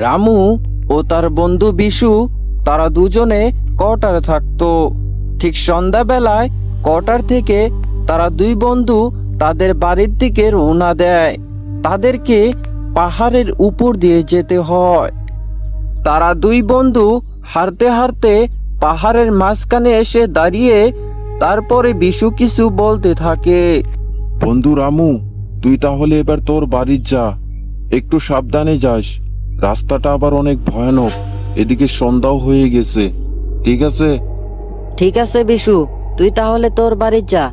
রামু ও তার বন্ধু বিশু, তারা দুজনে কোয়ার্টারে থাকতো। ঠিক সন্ধ্যাবেলায় কোয়ার্টার থেকে তারা দুই বন্ধু তাদের বাড়ির দিকে রওনা দেয়। তাদেরকে পাহাড়ের উপর দিয়ে যেতে হয়। তারা দুই বন্ধু হারতে হারতে পাহাড়ের মাঝখানে এসে দাঁড়িয়ে তারপরে বিশু কিছু বলতে থাকে। বন্ধু রামু, তুই তাহলে এবার তোর বাড়ির যা। একটু সাবধানে যাস। রাস্তাটা আবার অনেক ভয়ানক। এদিকে সন্ধ্যাও হয়ে গেছে। ঠিক আছে? ঠিক আছে বিশু। তুই তাহলে তোর বাড়ি যা।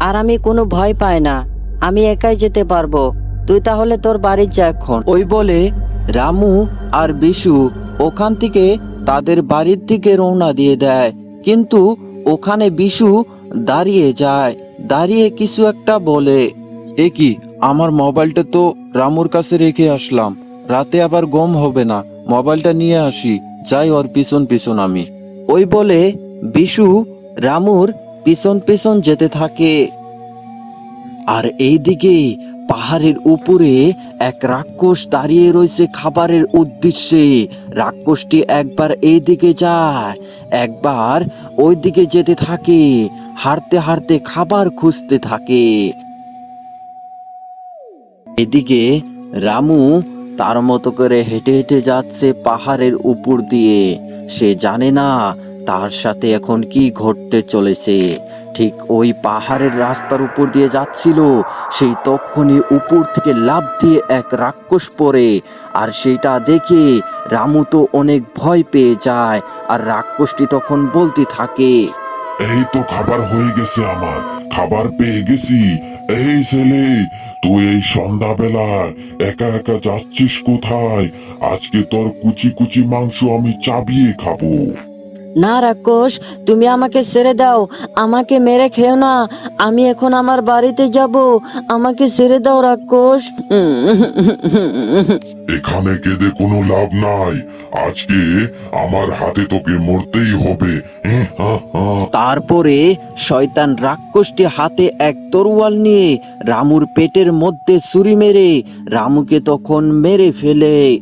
আর আমি কোনো ভয় পাই না। আমি একাই যেতে পারব। তুই তাহলে তোর বাড়ি যা এখন। ওই বলে রামু আর বিশু ওখান থেকে তাদের বাড়ির দিকে রওনা দিয়ে দেয়। কিন্তু ওখানে বিশু দাঁড়িয়ে যায়। দাঁড়িয়ে কিছু একটা বলে। এ কি? আমার মোবাইলটা তো রামুর কাছে রেখে আসলাম। রাতে আবার গম হবে না, মোবাইলটা নিয়ে আসি, যাই ওর পিছন পিছন আমি। ওই বলে বিশু, রামুর পিছন পিছন যেতে থাকে। আর এইদিকে পাহাড়ের উপরে এক রাক্ষস দাঁড়িয়ে রয়েছে খাবারের উদ্দেশ্যে। রাক্ষসটি একবার এই দিকে যায়, একবার ওইদিকে যেতে থাকে, হাঁটতে হাঁটতে খাবার খুঁজতে থাকে। এদিকে রামু তার মতো করে হেঁটে হেঁটে যাচ্ছে পাহাড়ের উপর দিয়ে। সে জানে না তার সাথে এখন কি ঘটতে চলেছে। ঠিক ওই পাহাড়ের রাস্তার উপর দিয়ে যাচ্ছিল। সেই তক্ষণি উপর থেকে লাফ দিয়ে এক রাক্ষস পড়ে আর সেইটা দেখে রামু তো অনেক ভয় পেয়ে যায় আর রাক্ষসটি তখন বলতে থাকে, এই তো খাবার হয়ে গেছে আমার। খাবার পেয়ে গেছি। এই ছেলে, তুই এই সন্ধ্যাবেলায় একা একা যাচ্ছিস কোথায়? আজকে তোর কুচি কুচি মাংস আমি চাবিয়ে খাব। না রাক্ষস তুমি আমাকে ছেড়ে দাও। আমাকে মেরে খেও না। আমি এখন আমার বাড়িতে যাব। আমাকে ছেড়ে দাও রাক্ষস। এখানে কেঁদে কোনো লাভ নাই। আজকে আমার হাতে তোকে মরতেই হবে। হ্যাঁ, হ্যাঁ, হ্যাঁ। তারপরে শয়তান রাক্ষসটি হাতে এক তরোয়াল নিয়ে রামুর পেটের মধ্যে ছুরি মেরে রামুকে তখন মেরে ফেলে।